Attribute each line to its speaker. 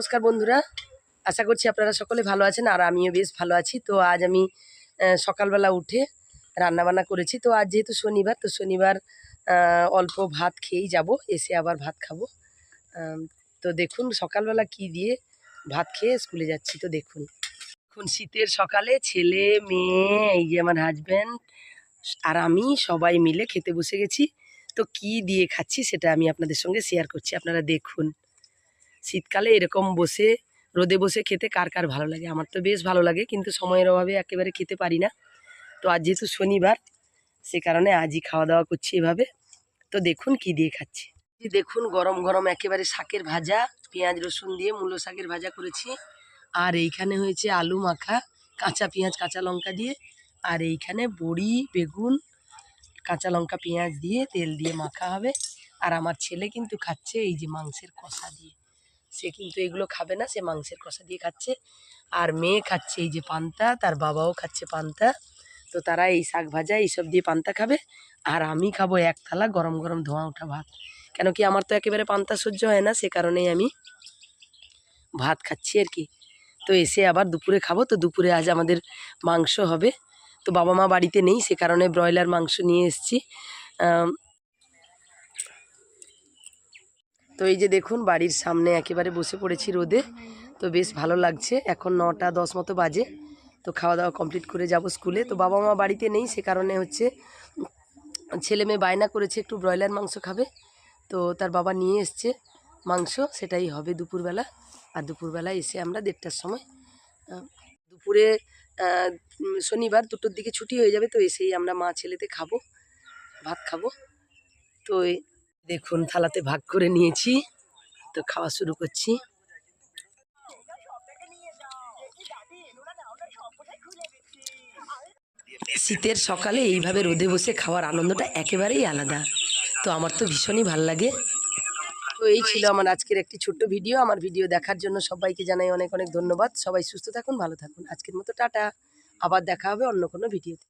Speaker 1: নমস্কার বন্ধুরা। আশা করছি আপনারা সকলে ভালো আছেন আর আমিও বেশ ভালো আছি। তো আজ আমি সকালবেলা উঠে রান্নাবান্না করেছি। তো আজ যেহেতু শনিবার, তো শনিবার অল্প ভাত খেয়েই যাব, এসে আবার ভাত খাব। তো দেখুন সকালবেলা কি দিয়ে ভাত খেয়ে স্কুলে যাচ্ছি। তো দেখুন। এখন শীতের সকালে ছেলে, মেয়ে, এই যে আমার হাজব্যান্ড আর আমি সবাই মিলে খেতে বসে গেছি। তো কি দিয়ে খাচ্ছি সেটা আমি আপনাদের সঙ্গে শেয়ার করছি। আপনারা দেখুন। শীতকালে এরকম বসে, রোদে বসে খেতে কার কার ভালো লাগে? আমার তো বেশ ভালো লাগে, কিন্তু সময়ের অভাবে একেবারে খেতে পারি না। তো আজ যেহেতু শনিবার, সে কারণে আজই খাওয়া দাওয়া করছি এভাবে। তো দেখুন কি দিয়ে খাচ্ছি। দেখুন গরম গরম একেবারে শাকের ভাজা, পেঁয়াজ রসুন দিয়ে মূলো শাকের ভাজা করেছি। আর এইখানে হয়েছে আলু মাখা, কাঁচা পেঁয়াজ, কাঁচা লঙ্কা দিয়ে। আর এইখানে বড়ি, বেগুন, কাঁচা লঙ্কা, পেঁয়াজ দিয়ে তেল দিয়ে মাখা হবে। আর আমার ছেলে কিন্তু খাচ্ছে এই যে মাংসের কষা দিয়ে। সে কিন্তু এগুলো খাবে না, সে মাংসের কষা দিয়ে খাচ্ছে। আর মেয়ে খাচ্ছে এই যে পান্তা, তার বাবাও খাচ্ছে পান্তা। তো তারা এই শাক ভাজা, এইসব দিয়ে পান্তা খাবে। আর আমি খাব এক থালা গরম গরম ধোঁয়া ওঠা ভাত। কেন কি আমার তো একেবারে পান্তা সহ্য হয় না, সে কারণেই আমি ভাত খাচ্ছি আর কি। তো এসে আবার দুপুরে খাব, তো দুপুরে আজ আমাদের মাংস হবে। তো বাবা মা বাড়িতে নেই, সে কারণে ব্রয়লার মাংস নিয়ে এসেছি আম, তো এই যে দেখুন, বাড়ির সামনে একেবারে বসে পড়েছি রোদে। তো বেশ ভালো লাগছে। এখন নটা দশ মতো বাজে। তো খাওয়া দাওয়া কমপ্লিট করে যাব স্কুলে তো বাবা মা বাড়িতে নেই, সে কারণে হচ্ছে ছেলে মেয়ে বায়না করেছে একটু ব্রয়লার মাংস খাবে। তো তার বাবা নিয়ে এসছে মাংস, সেটাই হবে দুপুরবেলা। আর দুপুরবেলা এসে আমরা দেড়টার সময় দুপুরে শনিবার দুটোর দিকে ছুটি হয়ে যাবে। তো এসেই আমরা মা ছেলেতে খাব, ভাত খাব। তো দেখুন, থালাতে ভাগ করে নিয়েছি। তো খাওয়া শুরু করছি। শীতের সকালে এইভাবে রোদে বসে খাওয়ার আনন্দটা একেবারেই আলাদা। তো আমার তো ভীষণই ভালো লাগে। তো এই ছিল আমার আজকের একটি ছোট্ট ভিডিও। আমার ভিডিও দেখার জন্য সবাইকে জানাই অনেক অনেক ধন্যবাদ। সবাই সুস্থ থাকুন, ভালো থাকুন। আজকের মতো টাটা। আবার দেখা হবে অন্য কোনো ভিডিওতে।